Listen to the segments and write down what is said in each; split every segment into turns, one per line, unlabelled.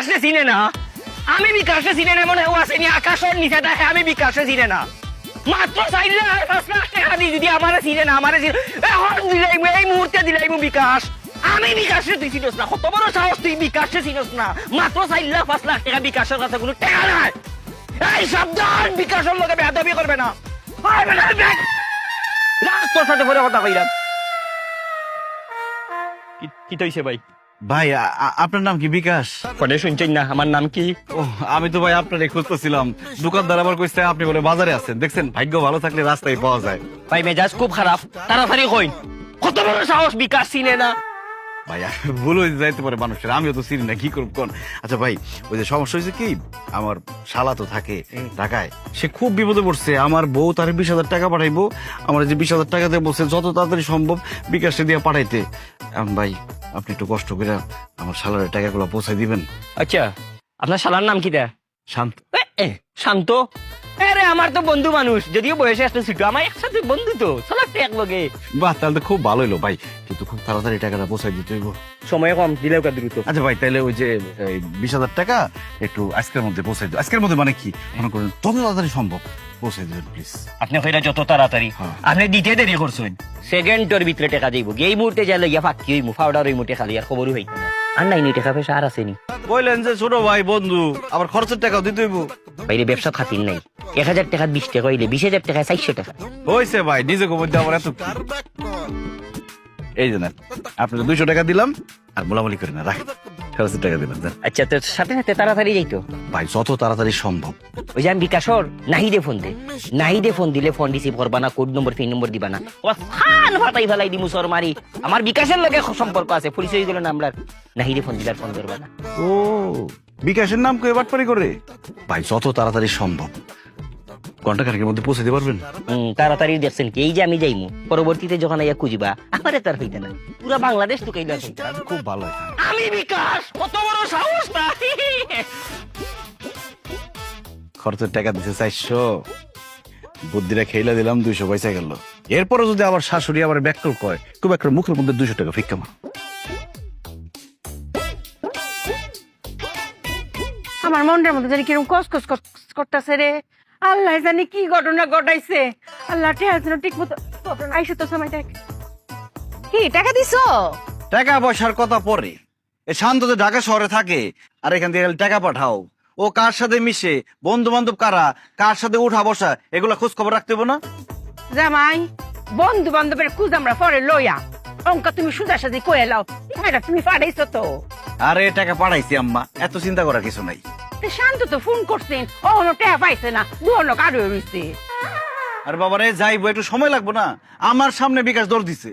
বিকাশে চিনে না। আমি বিকাশে চিনে না মনে হয় আসেনি আকাশের নিচে দেখে আমি বিকাশে চিনে না। মাত্র চাইলে যদি চিনে না এখন এই মুহূর্তে বিকাশ। আমি বিকাশে তুই চিনস না, কত সাহস, তুই বিকাশে না। মাত্র চার পাঁচ লাখ টাকা বিকাশের কাছে কোনো টাকা নাই। এই সাবধান বিকাশের লোকে করবে না। তোর সাথে পরে কথা কি তৈছে ভাই?
ভাই আপনার নাম কি বিকাশ?
পরে শুনছেন না আমার নাম কি?
ও আমি তো ভাই আপনার খুঁজতেছিলাম। দোকানদার আবার কইছে আপনি বলে বাজারে আছেন। দেখছেন ভাগ্য ভালো থাকলে রাস্তায় পাওয়া যায়।
ভাই মেজাজ খুব খারাপ। তাড়াতাড়ি কইন। কত বড় সাহস বিকাশ চিনে না।
ভাই ভুল হয়ে যাইতে পারে মানুষের। আমিও তো চিনি না কি করব কোন? আচ্ছা ভাই ওই যে সমস্যা হয়েছে কি আমার শালা তো থাকে ঢাকায়। সে খুব বিপদে পড়ছে। আমার বউ তার বিশ হাজার টাকা পাঠাইবো। আমার যে বিশ হাজার টাকা দিয়ে বলছে যত তাড়াতাড়ি সম্ভব বিকাশে দিয়ে পাঠাইতে। ভাই আপনি একটু কষ্ট করে আমার শালার টাকাগুলো পৌঁছাই দিবেন।
আচ্ছা আপনার শালার নাম কি দা?
শান্ত।
এ, শান্ত? আরে আমার তো বন্ধু মানুষ। যদিও বয়সে একটা ছোট আমার একসাথে বন্ধু তো। চলো একটা এক লগে
বাহ তাহলে তো খুব ভালো হলো ভাই। কিন্তু খুব তাড়াতাড়ি টাকাটা পৌঁছাই দিতে হইব।
সময় কম দিলেও কা দ্রুত।
আচ্ছা ভাই তাহলে ওই যে বিশ হাজার টাকা একটু আজকের মধ্যে পৌঁছাই দিও। আজকের মধ্যে মানে কি? মনে করেন যত তাড়াতাড়ি সম্ভব। পৌঁছাই দেবেন প্লিজ
আপনি কইরা যত তাড়াতাড়ি।
হ্যাঁ।
আপনি দিতে দেরি করছেন। সেকেন্ডের ভিতরে টাকা দিব। এই মুহূর্তে যা লইয়া ফাঁকি হইমু পাউডার হইমু টাকা লইয়া খবরই হইত আর নাই নি টাকা পয়সা আর আসেনি
বললেন যে ছোট ভাই বন্ধু আবার খরচের টাকাও দিতে হইব।
বাইরে ব্যবসা খাতির নাই। এক হাজার টাকা বিশ টাকা হইলে বিশ হাজার টাকা চারশো টাকা।
হয়েছে ভাই নিজে এত এই যে না আপনার দুইশো টাকা দিলাম আর মোলামুলি করে না রাখ। খরচের টাকা দিলাম
আচ্ছা তো সাথে সাথে তাড়াতাড়ি যাইতো।
ভাই যত তাড়াতাড়ি সম্ভব।
ওই যে আমি বিকাশর নাহিদে ফোন দে। নাহিদে ফোন দিলে ফোন রিসিভ করবা না কোড নম্বর পিন নম্বর দিবা না। ও ফান ফাটাই ফেলাই দিমু সর মারি আমার বিকাশের লগে সম্পর্ক আছে পরিচয় দিল না আমরা নাহিদে ফোন দিলে ফোন করবা না।
ও বিকাশের নাম কয়ে বাটপারি করে ভাই যত তাড়াতাড়ি সম্ভব ঘণ্টা খানেকের মধ্যে পৌঁছে দিতে পারবেন
তাড়াতাড়ি দেখছেন কি? এই যে আমি যাইমু পরবর্তীতে যখন আইয়া খুঁজবা আমারে তার হইতে না পুরা বাংলাদেশ তো কইলা
খুব ভালো।
আমি বিকাশ কত বড় সাহস না
খরচের টাকা দিতে চাইছো বুদ্ধিটা খেইলা দিলাম দুইশো পয়সা গেল। এরপরে যদি আবার শাশুড়ি আবার ব্যাকল কয় খুব একটা মুখের মধ্যে দুইশো টাকা ফিক্কা মার।
আমার মনটার মধ্যে জানি কীরকম কস কস করতেছে রে। আল্লাহ জানি কি ঘটনা ঘটাইছে। আল্লাহ টেহা যেন ঠিক মতো আইসে তো সময় দেখ। কি টাকা দিছো?
টাকা পয়সার কথা পরে। এ শান্ত তো ঢাকা শহরে থাকে আর এখান থেকে খালি টাকা পাঠাও। ও কার সাথে মিশে? বন্ধু বান্ধব কারা? কার সাথে উঠা বসা? এগুলা খোঁজ খবর রাখতে হবে না?
জামাই বন্ধু বান্ধবের খুঁজ আমরা পরে লইয়া। অঙ্কা তুমি সুজা সাজি কয়ে লাও। এটা তুমি পাঠাইছো তো।
আরে টাকা পাঠাইছি আম্মা। এত চিন্তা করার কিছু নাই।
শান্ত তো ফোন করছেন ও কোনো টাকা পাইছে না। দুহনো কারও রইছে
আর বাবারে যাইবো একটু সময় লাগবো না? আমার সামনে বিকাশ দৌড় দিছে।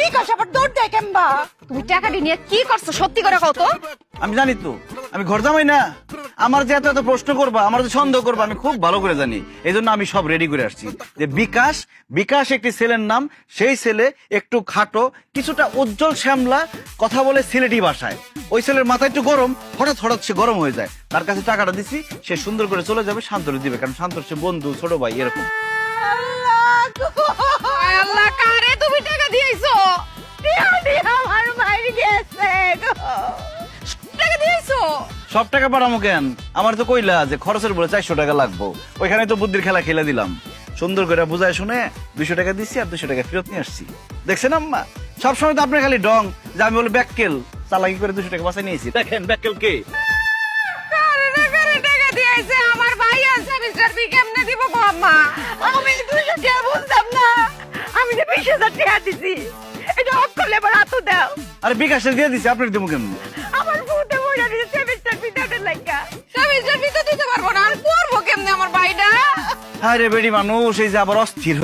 বিকাশ আবার দৌড় দেয় কেমবা? তুমি টাকাটি নিয়ে কি করছ সত্যি করে কও তো?
আমি জানি তো। আমি ঘর জামাই না। আমার যে এত এত প্রশ্ন করবা, আমার যে সন্দেহ করবা, আমি খুব ভালো করে জানি। এই জন্য আমি সব রেডি করে আসছি। যে বিকাশ বিকাশ একটি ছেলের নাম, সেই ছেলে একটু খাটো, কিছুটা উজ্জ্বল শ্যামলা, কথা বলে সিলেটি ভাষায়। ওই ছেলের মাথা একটু গরম, হঠাৎ হঠাৎ সে গরম হয়ে যায়। তার কাছে টাকাটা দিছি, সে সুন্দর করে চলে যাবে, শান্তরে দিবে, কারণ শান্তর সে বন্ধু, ছোট ভাই, এরকম।
আল্লাহ, কারে তুমি টাকা দিয়েছ?
সব টাকা পাঠামো কেন? আমার তো কইলা যে খরচের বলে চারশো টাকা লাগবো। ওইখানে তো বুদ্ধির খেলা খেলে দিলাম। সুন্দর করে বুঝায় শুনে দুইশো টাকা দিচ্ছি আর দুশো টাকা ফেরত নিয়ে আসছি। দেখছেন আম্মা? সবসময় তো আপনার খালি ডং যে আমি বলে ব্যাককেল। চালাকি করে দুশো টাকা বাসায় নিয়েছি। দেখেন ব্যাককেল কে?
কারে না কারে টাকা আমার ভাই আছে মিস্টার বি কেমনে দিব গো আমি দুইশো টাকা বুঝতাম না। আমি যে বিশ হাজার টাকা দিছি। এটা অফ করলে হাতও দাও।
আরে বিকাশে দিয়ে দিছি আপনার দেবো কেমন?
পারব না। আর আমার বাড়িটা
আরে বেড়ি মানুষ এই যে আবার অস্থির